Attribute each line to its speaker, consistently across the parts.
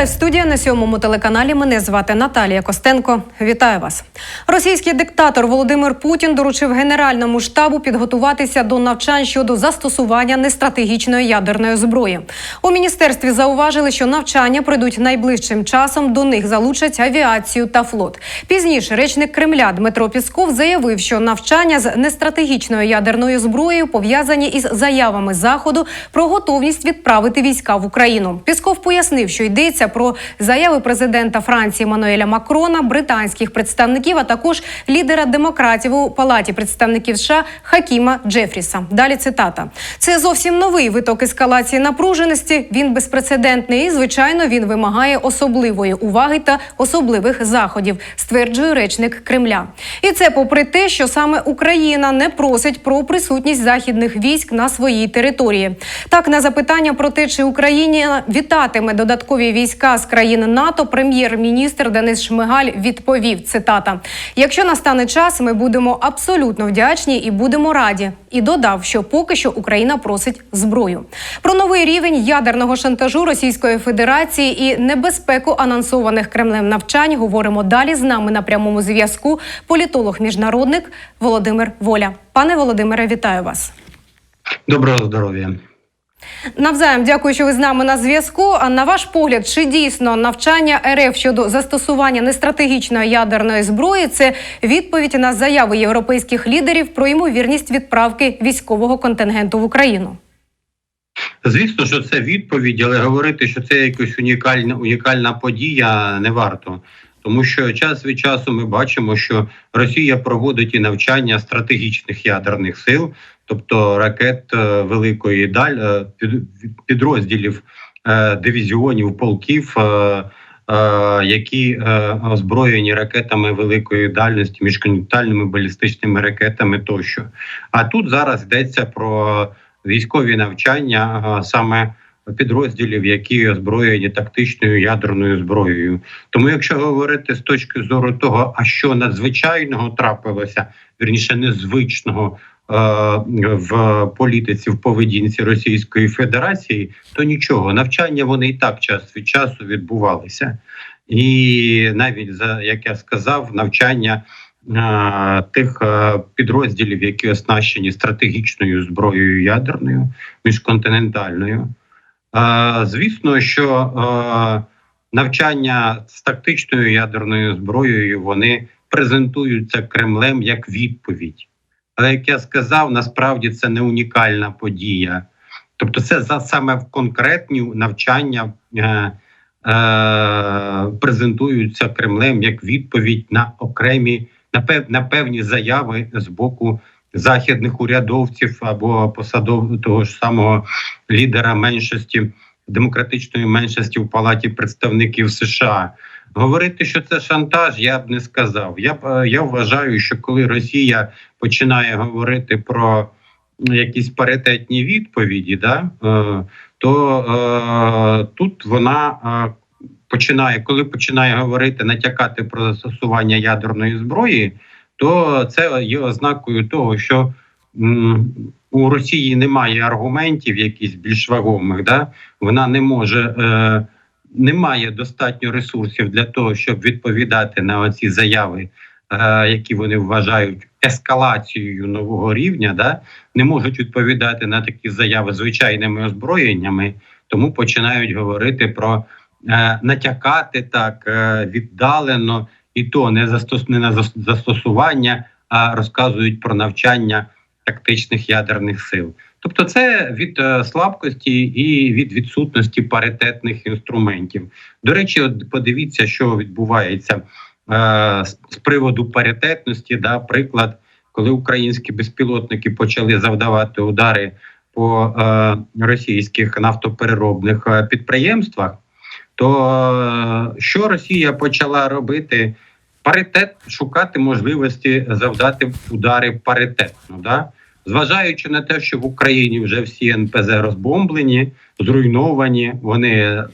Speaker 1: лайв студія на сьомому телеканалі. Мене звати Наталія Костенко. Вітаю вас. Російський диктатор Володимир Путін доручив Генеральному штабу підготуватися до навчань щодо застосування нестратегічної ядерної зброї. У міністерстві зауважили, що навчання пройдуть найближчим часом. До них залучать авіацію та флот. Пізніше речник Кремля Дмитро Пісков заявив, що навчання з нестратегічною ядерною зброєю пов'язані із заявами заходу про готовність відправити війська в Україну. Пісков пояснив, що йдеться про заяви президента Франції Мануеля Макрона, британських представників, а також лідера демократів у палаті представників США Хакіма Джефріса. Далі цитата: це зовсім новий виток ескалації напруженості. Він безпрецедентний. і, Звичайно, він вимагає особливої уваги та особливих заходів, стверджує речник Кремля. І це попри те, що саме Україна не просить про присутність західних військ на своїй території. Так, на запитання про те, чи Україна вітатиме додаткові війська з країн НАТО, прем'єр-міністр Денис Шмигаль відповів: цитата: Якщо настане час, ми будемо абсолютно вдячні і будемо раді. І додав, що поки що Україна просить зброю. Про новий рівень ядерного шантажу Російської Федерації і небезпеку анонсованих Кремлем навчань говоримо далі. З нами на прямому зв'язку політолог-міжнародник Володимир Воля. Пане Володимире, вітаю вас.
Speaker 2: Доброго здоров'я.
Speaker 1: Навзаєм дякую, що ви з нами на зв'язку. А на ваш погляд, чи дійсно навчання РФ щодо застосування нестратегічної ядерної зброї це відповідь на заяви європейських лідерів про ймовірність відправки військового контингенту в Україну?
Speaker 2: Звісно, що це відповідь, але говорити, що це якась унікальна унікальна подія, не варто. Тому що час від часу ми бачимо, що Росія проводить і навчання стратегічних ядерних сил, тобто ракет е, великої даль е, під- підрозділів е, дивізіонів, полків, які озброєні ракетами великої дальності, міжконтинентальними балістичними ракетами тощо. А тут зараз йдеться про військові навчання саме підрозділів, які озброєні тактичною ядерною зброєю. Тому, якщо говорити з точки зору того, а що надзвичайного трапилося, вірніше незвичного. Е, В політиці в поведінці Російської Федерації, то нічого навчання вони і так час від часу відбувалися, і навіть за як я сказав, навчання е, тих е, підрозділів, які оснащені стратегічною зброєю ядерною, міжконтинентальною. Звісно, що навчання з тактичною ядерною зброєю вони презентуються Кремлем як відповідь. Але як я сказав, насправді це не унікальна подія. Тобто, це за саме в конкретні навчання е, е, презентуються Кремлем як відповідь на окремі на, пев, на певні заяви з боку західних урядовців або посадов того ж самого лідера меншості демократичної меншості в палаті представників США. Говорити, що це шантаж, я б не сказав. Я б е, я вважаю, що коли Росія починає говорити про якісь паритетні відповіді, да, е, то е, тут вона е, починає, коли починає говорити, натякати про застосування ядерної зброї, то це є ознакою того, що у Росії немає аргументів, якісь більш вагомих. Да? Вона не може. Е, немає достатньо ресурсів для того, щоб відповідати на оці заяви, е, які вони вважають ескалацією нового рівня, да? не можуть відповідати на такі заяви звичайними озброєннями, тому починають говорити про е, натякати так е, віддалено, і то не застос не на зас- застосування, а розказують про навчання тактичних ядерних сил. Тобто, це від е, слабкості і від відсутності паритетних інструментів. До речі, подивіться, що відбувається е, з, приводу паритетності. Да, приклад, коли українські безпілотники почали завдавати удари по е, російських нафтопереробних підприємствах, то що Росія почала робити? Паритет шукати можливості завдати удари паритетно. Да? Зважаючи на те, що в Україні вже всі НПЗ розбомблені, зруйновані, вони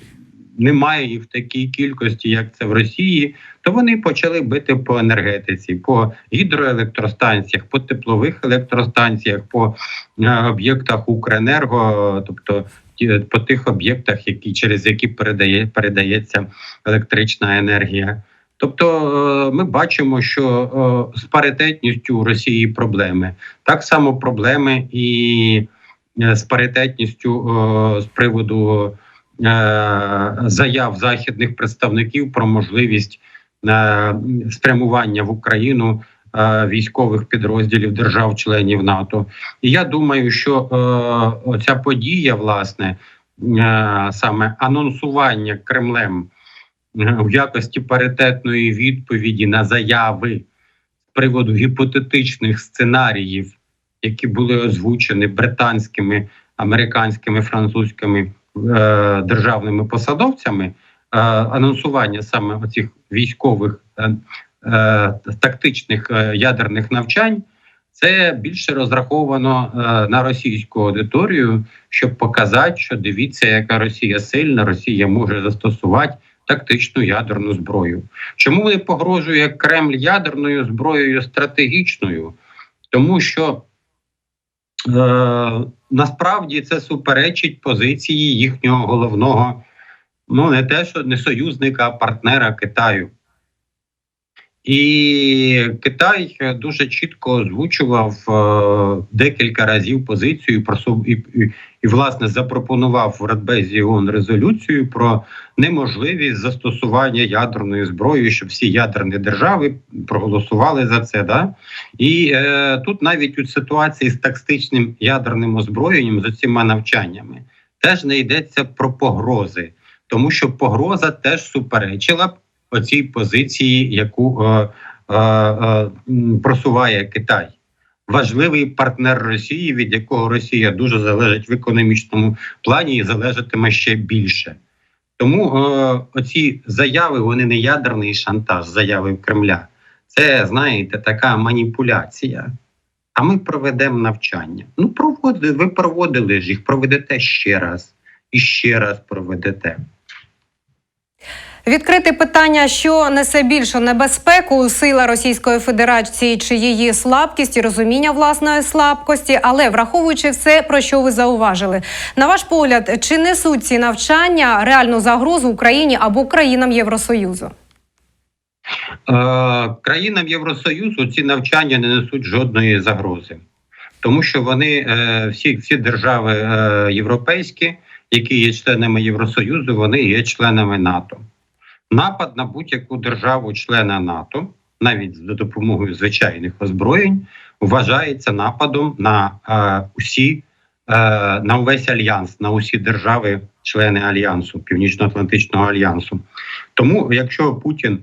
Speaker 2: немає їх в такій кількості, як це в Росії, то вони почали бити по енергетиці, по гідроелектростанціях, по теплових електростанціях, по е, об'єктах Укренерго, тобто по тих об'єктах, які через які передає передається електрична енергія. Тобто е, ми бачимо, що е, з паритетністю у Росії проблеми. Так само проблеми і е, з паритетністю з приводу заяв західних представників про можливість спрямування в Україну військових підрозділів держав-членів НАТО. І я думаю, що оця подія, власне, саме анонсування Кремлем в якості паритетної відповіді на заяви з приводу гіпотетичних сценаріїв, які були озвучені британськими, американськими, французькими е, державними посадовцями, е, анонсування саме оцих військових е, е, тактичних е, ядерних навчань. Це більше розраховано е, на російську аудиторію, щоб показати, що дивіться, яка Росія сильна, Росія може застосувати тактичну ядерну зброю. Чому вони погрожує Кремль ядерною зброєю стратегічною? Тому що е, насправді це суперечить позиції їхнього головного, ну не те, що не союзника, а партнера Китаю. І Китай дуже чітко озвучував е, декілька разів позицію про і, і, власне запропонував в Радбезі ООН резолюцію про неможливість застосування ядерної зброї, щоб всі ядерні держави проголосували за це. Да? І е, тут навіть у ситуації з тактичним ядерним озброєнням з цими навчаннями теж не йдеться про погрози, тому що погроза теж суперечила б оцій позиції, яку е, е, е, просуває Китай. Важливий партнер Росії, від якого Росія дуже залежить в економічному плані і залежатиме ще більше. Тому е, оці заяви вони не ядерний шантаж, заяви Кремля. Це, знаєте, така маніпуляція. А ми проведемо навчання. Ну, проводили, ви проводили ж їх, проведете ще раз і ще раз проведете.
Speaker 1: Відкрити питання, що несе більшу небезпеку, сила Російської Федерації чи її слабкість і розуміння власної слабкості, але враховуючи все, про що ви зауважили, на ваш погляд, чи несуть ці навчання реальну загрозу Україні або країнам Євросоюзу?
Speaker 2: Е, країнам Євросоюзу ці навчання не несуть жодної загрози, тому що вони е, всі, всі держави е, європейські, які є членами Євросоюзу, вони є членами НАТО. Напад на будь-яку державу члена НАТО, навіть за допомогою звичайних озброєнь, вважається нападом на е, усі е, на увесь альянс, на усі держави, члени альянсу, Північно-Атлантичного альянсу. Тому, якщо Путін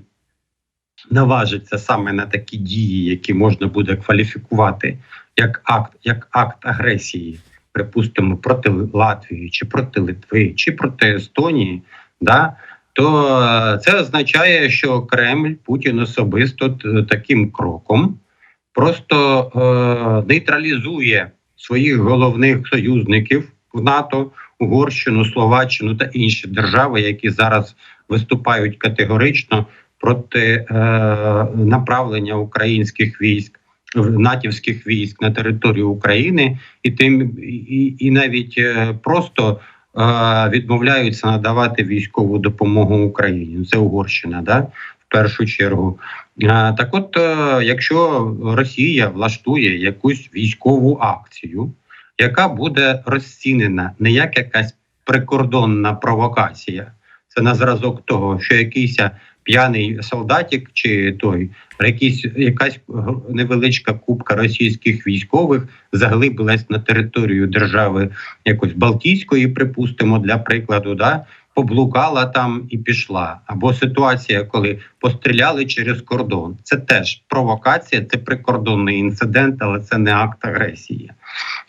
Speaker 2: наважиться саме на такі дії, які можна буде кваліфікувати як акт, як акт агресії, припустимо, проти Латвії, чи проти Литви, чи проти Естонії, да, то е, це означає, що Кремль Путін особисто таким кроком просто е, нейтралізує своїх головних союзників в НАТО, Угорщину, Словаччину та інші держави, які зараз виступають категорично проти е, направлення українських військ натівських військ на територію України, і тим і, і навіть е, просто е, відмовляються надавати військову допомогу Україні. Це Угорщина, да в першу чергу. Е, так, от, е, якщо Росія влаштує якусь військову акцію, яка буде розцінена не як якась прикордонна провокація, це на зразок того, що якийсь п'яний солдатик чи той якийсь якась невеличка купка російських військових заглибилась на територію держави якось Балтійської, припустимо, для прикладу, да поблукала там і пішла. Або ситуація, коли постріляли через кордон. Це теж провокація, це прикордонний інцидент, але це не акт агресії.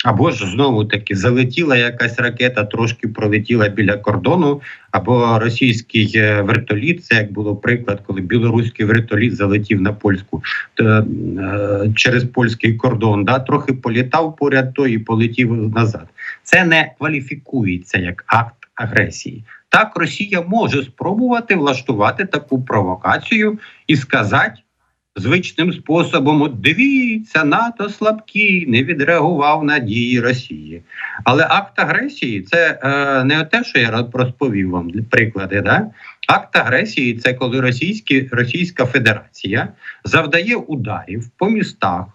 Speaker 2: Або ж знову таки залетіла якась ракета, трошки пролетіла біля кордону, або російський е, вертоліт. Це як було приклад, коли білоруський вертоліт залетів на польську е, е, через польський кордон. Да, трохи політав поряд то і полетів назад. Це не кваліфікується як акт агресії. так Росія може спробувати влаштувати таку провокацію і сказати звичним способом: от дивіться, НАТО слабкі, не відреагував на дії Росії. Але акт агресії це е, не те, що я роз- розповів вам приклади. Да? Акт агресії це коли російські, Російська Федерація завдає ударів по містах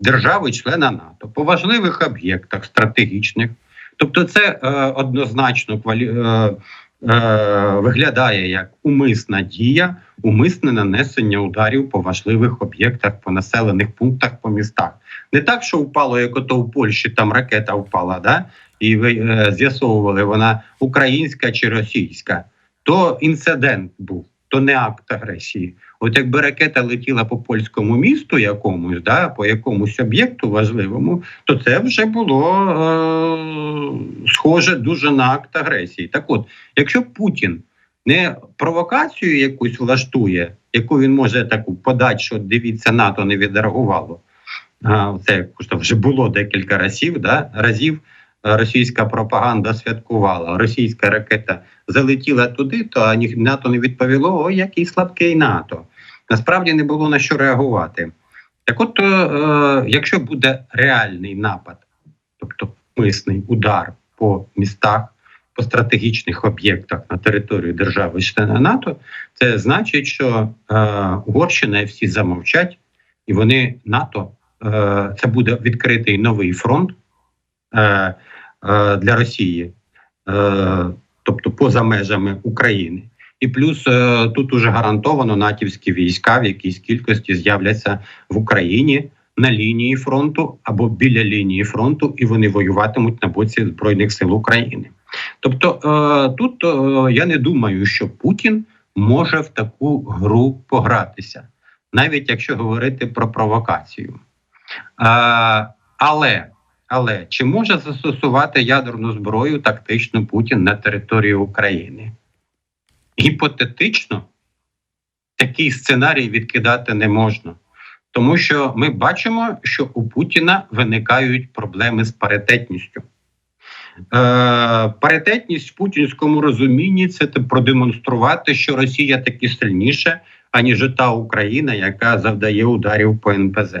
Speaker 2: держави-члена НАТО, по важливих об'єктах стратегічних. Тобто, це е, однозначно квалі... е, виглядає як умисна дія, умисне нанесення ударів по важливих об'єктах, по населених пунктах, по містах. Не так, що впало, як ото в Польщі там ракета впала, да? і е, з'ясовували, вона українська чи російська. То інцидент був, то не акт агресії. От якби ракета летіла по польському місту якомусь, да, по якомусь об'єкту важливому, то це вже було е- схоже дуже на акт агресії. Так от, якщо Путін не провокацію якусь влаштує, яку він може таку подати, що дивіться, НАТО не відреагувало. Це вже було декілька разів, да, разів. Російська пропаганда святкувала, російська ракета залетіла туди, то а ні- НАТО не відповіло: о, який слабкий НАТО. Насправді не було на що реагувати. Так, от, е, якщо буде реальний напад, тобто мисний удар по містах, по стратегічних об'єктах на території держави члена НАТО, це значить, що е, Угорщина і всі замовчать, і вони НАТО е, це буде відкритий новий фронт е, для Росії, е, тобто поза межами України. І плюс е, тут уже гарантовано натівські війська в якійсь кількості з'являться в Україні на лінії фронту або біля лінії фронту, і вони воюватимуть на боці збройних сил України. Тобто е, тут е, я не думаю, що Путін може в таку гру погратися, навіть якщо говорити про провокацію. Е, але, але чи може застосувати ядерну зброю тактично Путін на території України? Гіпотетично такий сценарій відкидати не можна, тому що ми бачимо, що у Путіна виникають проблеми з паритетністю. Е, паритетність в путінському розумінні це продемонструвати, що Росія таки сильніша, аніж та Україна, яка завдає ударів по НПЗ.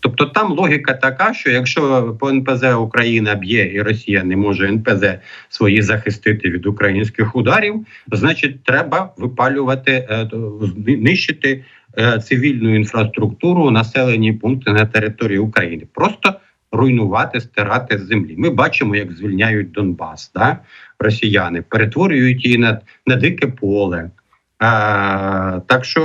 Speaker 2: Тобто там логіка така, що якщо по НПЗ Україна б'є і Росія не може НПЗ свої захистити від українських ударів, значить, треба випалювати, е, то, нищити е, цивільну інфраструктуру, населені пункти на території України. Просто руйнувати, стирати з землі. Ми бачимо, як звільняють Донбас, да? росіяни, перетворюють її на, на дике поле. Е, так що,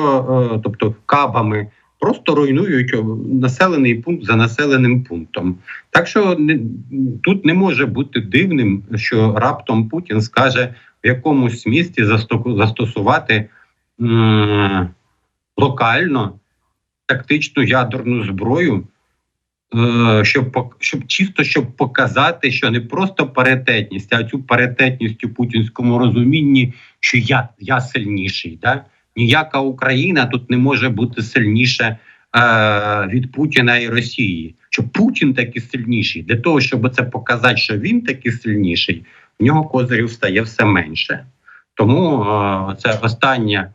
Speaker 2: е, тобто, кабами просто руйнують населений пункт за населеним пунктом. Так що не, тут не може бути дивним, що раптом Путін скаже в якомусь місті засто- застосувати м- локально тактичну ядерну зброю. Е, щоб щоб чисто щоб показати, що не просто паритетність, а цю паритетність у путінському розумінні, що я, я сильніший. Да? Ніяка Україна тут не може бути сильніша е, від Путіна і Росії. Що Путін такий сильніший. Для того, щоб це показати, що він такий сильніший, в нього козирів стає все менше. Тому е, це остання.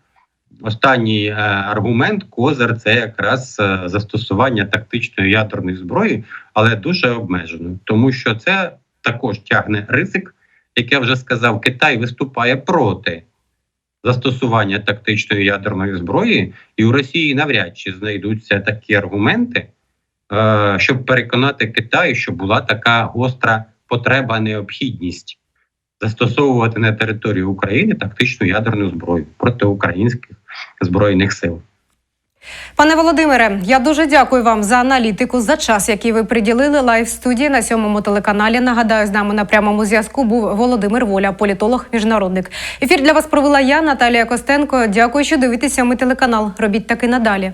Speaker 2: Останній е, аргумент козир це якраз е, застосування тактичної ядерної зброї, але дуже обмежено, тому що це також тягне ризик, як я вже сказав, Китай виступає проти застосування тактичної ядерної зброї, і у Росії навряд чи знайдуться такі аргументи, е, щоб переконати Китай, що була така гостра потреба, необхідність застосовувати на території України тактичну ядерну зброю проти українських збройних сил.
Speaker 1: Пане Володимире, я дуже дякую вам за аналітику, за час, який ви приділили лайв студії на сьомому телеканалі. Нагадаю, з нами на прямому зв'язку був Володимир Воля, політолог, міжнародник. Ефір для вас провела я, Наталія Костенко. Дякую, що дивитеся. Ми телеканал. Робіть таки надалі.